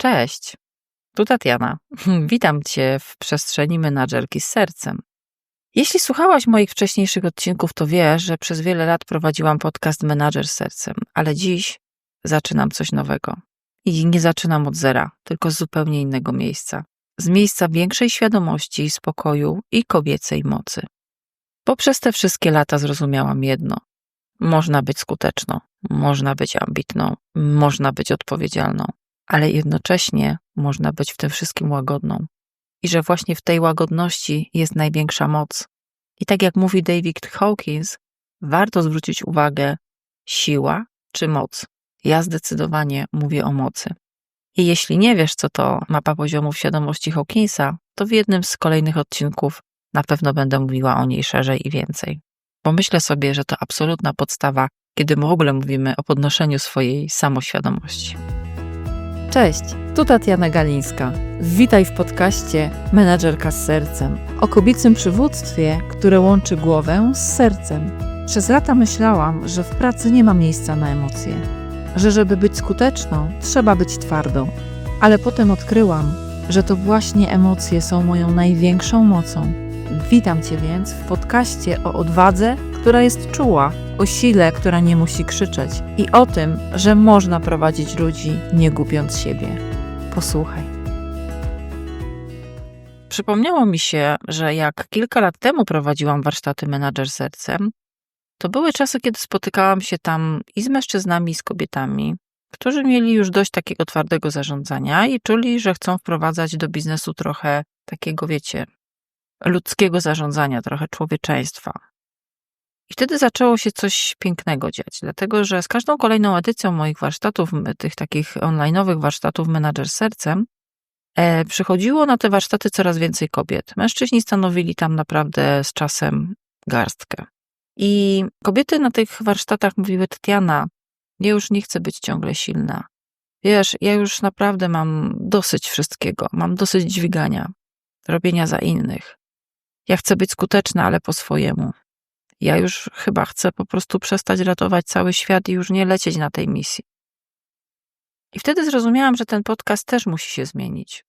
Cześć, tu Tatiana. Witam Cię w przestrzeni menadżerki z sercem. Jeśli słuchałaś moich wcześniejszych odcinków, to wiesz, że przez wiele lat prowadziłam podcast Menadżer z sercem, ale dziś zaczynam coś nowego. I nie zaczynam od zera, tylko z zupełnie innego miejsca. Z miejsca większej świadomości, spokoju i kobiecej mocy. Poprzez te wszystkie lata zrozumiałam jedno. Można być skuteczną, można być ambitną, można być odpowiedzialną, ale jednocześnie można być w tym wszystkim łagodną. I że właśnie w tej łagodności jest największa moc. I tak jak mówi David Hawkins, warto zwrócić uwagę siła czy moc. Ja zdecydowanie mówię o mocy. I jeśli nie wiesz, co to mapa poziomów świadomości Hawkinsa, to w jednym z kolejnych odcinków na pewno będę mówiła o niej szerzej i więcej. Pomyślę sobie, że to absolutna podstawa, kiedy w ogóle mówimy o podnoszeniu swojej samoświadomości. Cześć, tu Tatiana Galińska. Witaj w podcaście Menadżerka z sercem o kobiecym przywództwie, które łączy głowę z sercem. Przez lata myślałam, że w pracy nie ma miejsca na emocje, że żeby być skuteczną, trzeba być twardą. Ale potem odkryłam, że to właśnie emocje są moją największą mocą. Witam Cię więc w podcaście o odwadze, która jest czuła, o sile, która nie musi krzyczeć i o tym, że można prowadzić ludzi nie gubiąc siebie. Posłuchaj. Przypomniało mi się, że jak kilka lat temu prowadziłam warsztaty menadżer sercem, to były czasy, kiedy spotykałam się tam i z mężczyznami, i z kobietami, którzy mieli już dość takiego twardego zarządzania i czuli, że chcą wprowadzać do biznesu trochę takiego, wiecie, ludzkiego zarządzania, trochę człowieczeństwa. I wtedy zaczęło się coś pięknego dziać, dlatego że z każdą kolejną edycją moich warsztatów, tych takich online'owych warsztatów Menadżer Sercem, e, przychodziło na te warsztaty coraz więcej kobiet. Mężczyźni stanowili tam naprawdę z czasem garstkę. I kobiety na tych warsztatach mówiły: Tatiana, ja już nie chcę być ciągle silna. Wiesz, ja już naprawdę mam dosyć wszystkiego, mam dosyć dźwigania, robienia za innych. Ja chcę być skuteczna, ale po swojemu. Ja już chyba chcę po prostu przestać ratować cały świat i już nie lecieć na tej misji. I wtedy zrozumiałam, że ten podcast też musi się zmienić,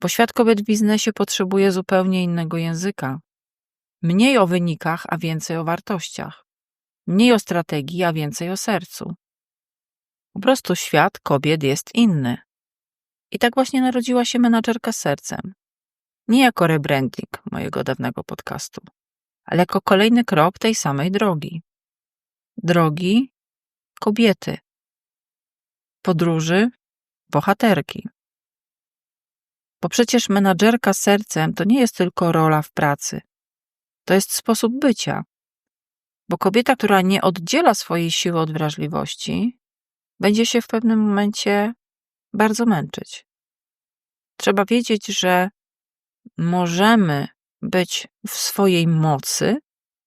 bo świat kobiet w biznesie potrzebuje zupełnie innego języka. Mniej o wynikach, a więcej o wartościach. Mniej o strategii, a więcej o sercu. Po prostu świat kobiet jest inny. I tak właśnie narodziła się menadżerka sercem. Nie jako rebranding mojego dawnego podcastu, ale jako kolejny krok tej samej drogi. Drogi kobiety, podróży bohaterki. Bo przecież menadżerka sercem to nie jest tylko rola w pracy. To jest sposób bycia. Bo kobieta, która nie oddziela swojej siły od wrażliwości, będzie się w pewnym momencie bardzo męczyć. Trzeba wiedzieć, że możemy być w swojej mocy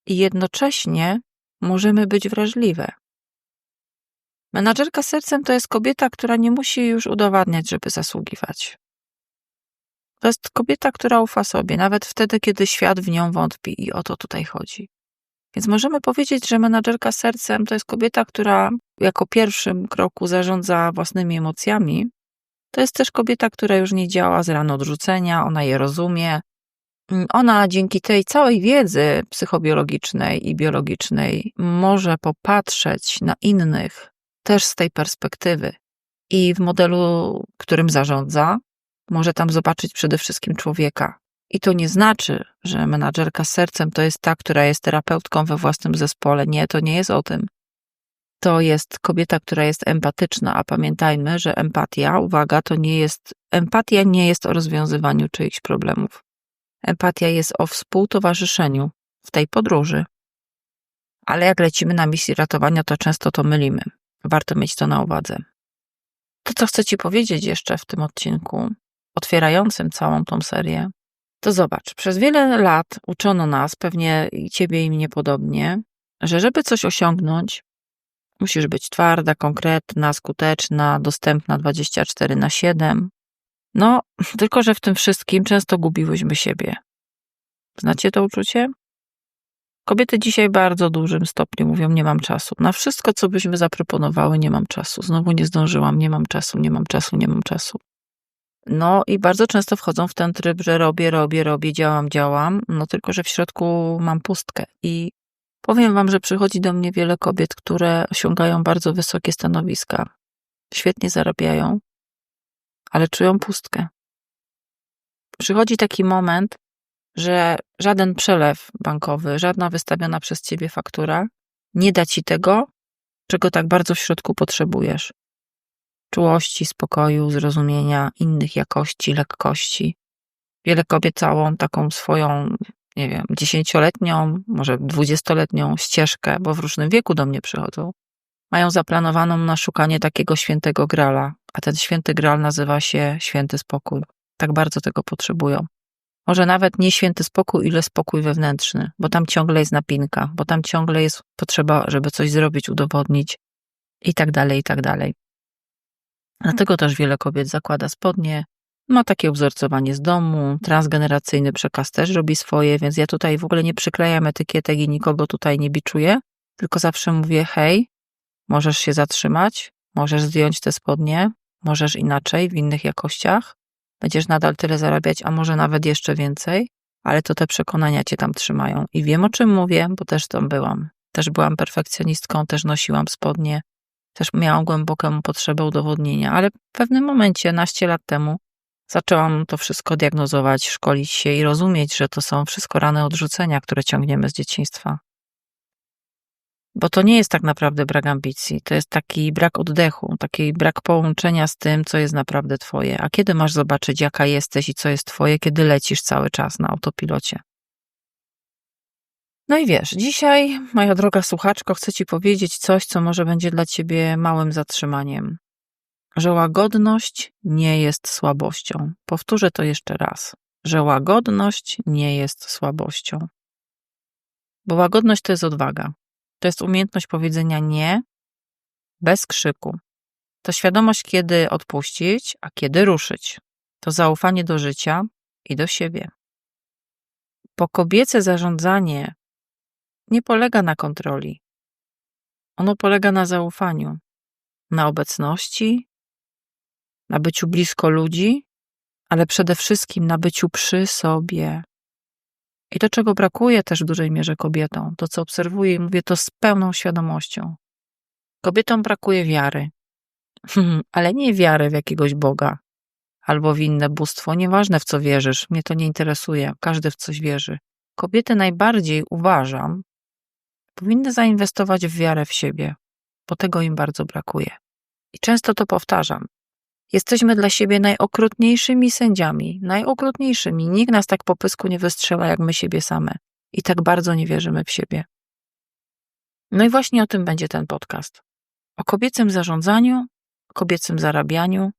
i jednocześnie możemy być wrażliwe. Menadżerka sercem to jest kobieta, która nie musi już udowadniać, żeby zasługiwać. To jest kobieta, która ufa sobie, nawet wtedy, kiedy świat w nią wątpi i o to tutaj chodzi. Więc możemy powiedzieć, że menadżerka sercem to jest kobieta, która jako pierwszym kroku zarządza własnymi emocjami. To jest też kobieta, która już nie działa z rano odrzucenia, ona je rozumie, ona dzięki tej całej wiedzy psychobiologicznej i biologicznej może popatrzeć na innych też z tej perspektywy. I w modelu, którym zarządza, może tam zobaczyć przede wszystkim człowieka. I to nie znaczy, że menadżerka z sercem to jest ta, która jest terapeutką we własnym zespole. Nie, to nie jest o tym. To jest kobieta, która jest empatyczna, a pamiętajmy, że empatia, uwaga, to nie jest, empatia nie jest o rozwiązywaniu czyichś problemów. Empatia jest o współtowarzyszeniu w tej podróży. Ale jak lecimy na misji ratowania, to często to mylimy. Warto mieć to na uwadze. To, co chcę Ci powiedzieć jeszcze w tym odcinku, otwierającym całą tą serię, to zobacz, przez wiele lat uczono nas, pewnie i Ciebie i mnie podobnie, że żeby coś osiągnąć, musisz być twarda, konkretna, skuteczna, dostępna 24 na 7, no, tylko że w tym wszystkim często gubiłyśmy siebie. Znacie to uczucie? Kobiety dzisiaj w bardzo dużym stopniu mówią: Nie mam czasu. Na wszystko, co byśmy zaproponowały, nie mam czasu. Znowu nie zdążyłam, nie mam czasu, nie mam czasu, nie mam czasu. No i bardzo często wchodzą w ten tryb, że robię, robię, robię, działam, działam, no tylko, że w środku mam pustkę. I powiem wam, że przychodzi do mnie wiele kobiet, które osiągają bardzo wysokie stanowiska, świetnie zarabiają, ale czują pustkę. Przychodzi taki moment, że żaden przelew bankowy, żadna wystawiona przez ciebie faktura nie da ci tego, czego tak bardzo w środku potrzebujesz. Czułości, spokoju, zrozumienia, innych jakości, lekkości. Wiele kobiet całą taką swoją, nie wiem, dziesięcioletnią, może dwudziestoletnią ścieżkę, bo w różnym wieku do mnie przychodzą, mają zaplanowaną na szukanie takiego świętego grala, a ten święty gral nazywa się święty spokój. Tak bardzo tego potrzebują. Może nawet nie święty spokój, ile spokój wewnętrzny, bo tam ciągle jest napinka, bo tam ciągle jest potrzeba, żeby coś zrobić, udowodnić i tak dalej, i tak dalej. Dlatego też wiele kobiet zakłada spodnie, ma takie wzorcowanie z domu, transgeneracyjny przekaz też robi swoje, więc ja tutaj w ogóle nie przyklejam etykietek i nikogo tutaj nie biczuję, tylko zawsze mówię: hej, możesz się zatrzymać, możesz zdjąć te spodnie, możesz inaczej, w innych jakościach, będziesz nadal tyle zarabiać, a może nawet jeszcze więcej, ale to te przekonania cię tam trzymają. I wiem o czym mówię, bo też tam byłam. Też byłam perfekcjonistką, też nosiłam spodnie, też miałam głęboką potrzebę udowodnienia, ale w pewnym momencie, naście lat temu, zaczęłam to wszystko diagnozować, szkolić się i rozumieć, że to są wszystko rany odrzucenia, które ciągniemy z dzieciństwa. Bo to nie jest tak naprawdę brak ambicji, to jest taki brak oddechu, taki brak połączenia z tym, co jest naprawdę Twoje. A kiedy masz zobaczyć, jaka jesteś i co jest Twoje, kiedy lecisz cały czas na autopilocie? No i wiesz, dzisiaj, moja droga słuchaczko, chcę Ci powiedzieć coś, co może będzie dla Ciebie małym zatrzymaniem. Że łagodność nie jest słabością. Powtórzę to jeszcze raz. Że łagodność nie jest słabością. Bo łagodność to jest odwaga. To jest umiejętność powiedzenia nie bez krzyku. To świadomość, kiedy odpuścić, a kiedy ruszyć. To zaufanie do życia i do siebie. Bo kobiece zarządzanie nie polega na kontroli. Ono polega na zaufaniu, na obecności, na byciu blisko ludzi, ale przede wszystkim na byciu przy sobie. I to, czego brakuje też w dużej mierze kobietom, to co obserwuję i mówię to z pełną świadomością. Kobietom brakuje wiary, ale nie wiary w jakiegoś Boga albo w inne bóstwo, nieważne w co wierzysz, mnie to nie interesuje, każdy w coś wierzy. Kobiety najbardziej uważam, powinny zainwestować w wiarę w siebie, bo tego im bardzo brakuje. I często to powtarzam. Jesteśmy dla siebie najokrutniejszymi sędziami, najokrutniejszymi. Nikt nas tak po pysku nie wystrzela jak my siebie same. I tak bardzo nie wierzymy w siebie. No i właśnie o tym będzie ten podcast. O kobiecym zarządzaniu, kobiecym zarabianiu,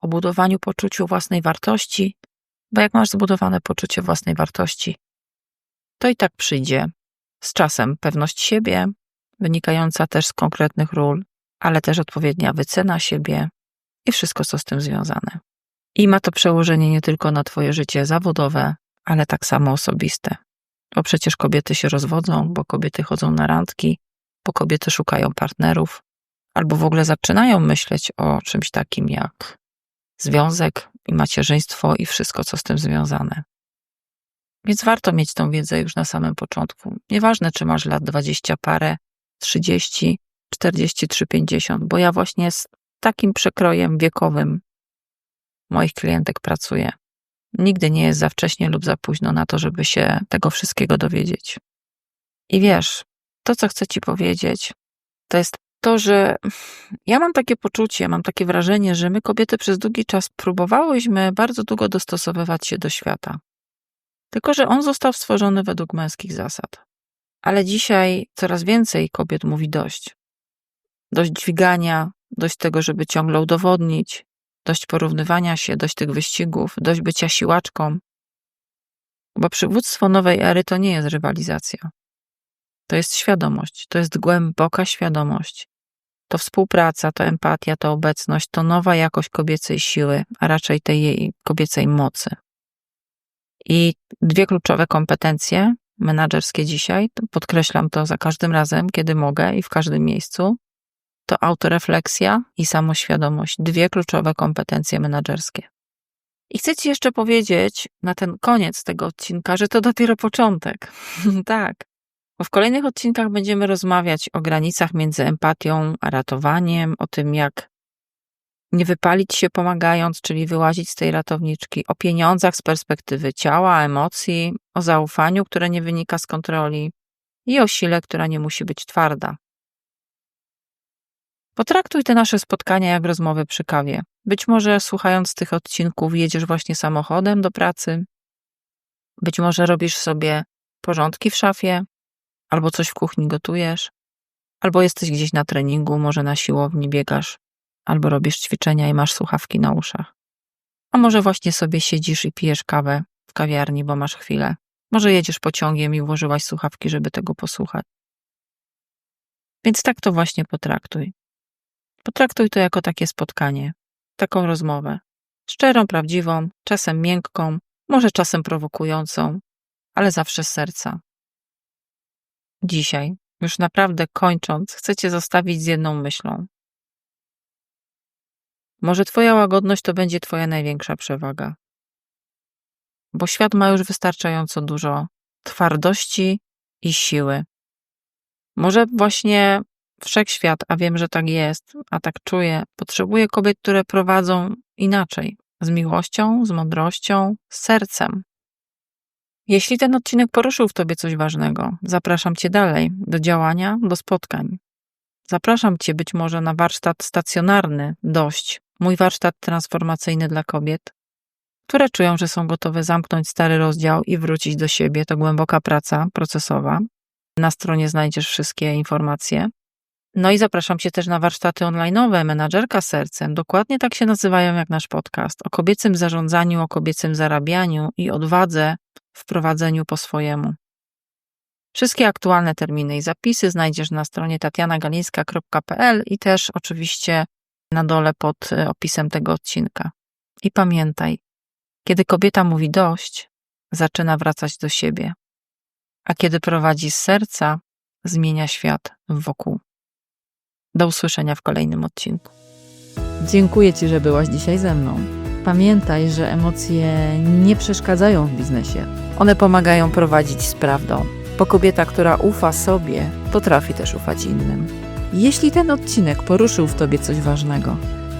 o budowaniu poczucia własnej wartości, bo jak masz zbudowane poczucie własnej wartości, to i tak przyjdzie z czasem pewność siebie, wynikająca też z konkretnych ról, ale też odpowiednia wycena siebie i wszystko, co z tym związane. I ma to przełożenie nie tylko na Twoje życie zawodowe, ale tak samo osobiste. Bo przecież kobiety się rozwodzą, bo kobiety chodzą na randki, bo kobiety szukają partnerów, albo w ogóle zaczynają myśleć o czymś takim jak związek i macierzyństwo i wszystko, co z tym związane. Więc warto mieć tą wiedzę już na samym początku. Nieważne, czy masz lat 20 parę, 30, 43, 50, bo ja właśnie z takim przekrojem wiekowym moich klientek pracuję. Nigdy nie jest za wcześnie lub za późno na to, żeby się tego wszystkiego dowiedzieć. I wiesz, to co chcę ci powiedzieć, to jest to, że ja mam takie poczucie, mam takie wrażenie, że my kobiety przez długi czas próbowałyśmy bardzo długo dostosowywać się do świata. Tylko, że on został stworzony według męskich zasad. Ale dzisiaj coraz więcej kobiet mówi dość. Dość dźwigania, dość tego, żeby ciągle udowodnić, dość porównywania się, dość tych wyścigów, dość bycia siłaczką. Bo przywództwo nowej ery to nie jest rywalizacja. To jest świadomość, to jest głęboka świadomość. To współpraca, to empatia, to obecność, to nowa jakość kobiecej siły, a raczej tej jej kobiecej mocy. I dwie kluczowe kompetencje menedżerskie dzisiaj, podkreślam to za każdym razem, kiedy mogę i w każdym miejscu, to autorefleksja i samoświadomość. Dwie kluczowe kompetencje menedżerskie. I chcę Ci jeszcze powiedzieć na ten koniec tego odcinka, że to dopiero początek. tak. Bo w kolejnych odcinkach będziemy rozmawiać o granicach między empatią a ratowaniem, o tym, jak nie wypalić się pomagając, czyli wyłazić z tej ratowniczki, o pieniądzach z perspektywy ciała, emocji, o zaufaniu, które nie wynika z kontroli i o sile, która nie musi być twarda. Potraktuj te nasze spotkania jak rozmowy przy kawie. Być może słuchając tych odcinków jedziesz właśnie samochodem do pracy, być może robisz sobie porządki w szafie, albo coś w kuchni gotujesz, albo jesteś gdzieś na treningu, może na siłowni biegasz, albo robisz ćwiczenia i masz słuchawki na uszach. A może właśnie sobie siedzisz i pijesz kawę w kawiarni, bo masz chwilę. Może jedziesz pociągiem i włożyłaś słuchawki, żeby tego posłuchać. Więc tak to właśnie potraktuj. Potraktuj to jako takie spotkanie, taką rozmowę. Szczerą, prawdziwą, czasem miękką, może czasem prowokującą, ale zawsze z serca. Dzisiaj, już naprawdę kończąc, chcę Cię zostawić z jedną myślą. Może Twoja łagodność to będzie Twoja największa przewaga. Bo świat ma już wystarczająco dużo twardości i siły. Może właśnie wszechświat, a wiem, że tak jest, a tak czuję, potrzebuje kobiet, które prowadzą inaczej, z miłością, z mądrością, z sercem. Jeśli ten odcinek poruszył w Tobie coś ważnego, zapraszam Cię dalej, do działania, do spotkań. Zapraszam Cię być może na warsztat stacjonarny, dość, mój warsztat transformacyjny dla kobiet, które czują, że są gotowe zamknąć stary rozdział i wrócić do siebie. To głęboka praca procesowa. Na stronie znajdziesz wszystkie informacje. No i zapraszam Cię też na warsztaty online'owe, menadżerka sercem. Dokładnie tak się nazywają jak nasz podcast. O kobiecym zarządzaniu, o kobiecym zarabianiu i odwadze w prowadzeniu po swojemu. Wszystkie aktualne terminy i zapisy znajdziesz na stronie tatianagalińska.pl i też oczywiście na dole pod e, opisem tego odcinka. I pamiętaj, kiedy kobieta mówi dość, zaczyna wracać do siebie, a kiedy prowadzi z serca, zmienia świat wokół. Do usłyszenia w kolejnym odcinku. Dziękuję Ci, że byłaś dzisiaj ze mną. Pamiętaj, że emocje nie przeszkadzają w biznesie. One pomagają prowadzić z prawdą, bo kobieta, która ufa sobie, potrafi też ufać innym. Jeśli ten odcinek poruszył w Tobie coś ważnego,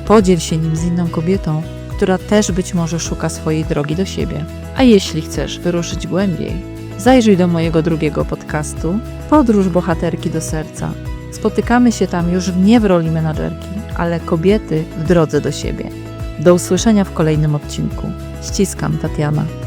podziel się nim z inną kobietą, która też być może szuka swojej drogi do siebie. A jeśli chcesz wyruszyć głębiej, zajrzyj do mojego drugiego podcastu Podróż bohaterki do serca. Spotykamy się tam już nie w roli menadżerki, ale kobiety w drodze do siebie. Do usłyszenia w kolejnym odcinku. Ściskam, Tatiana.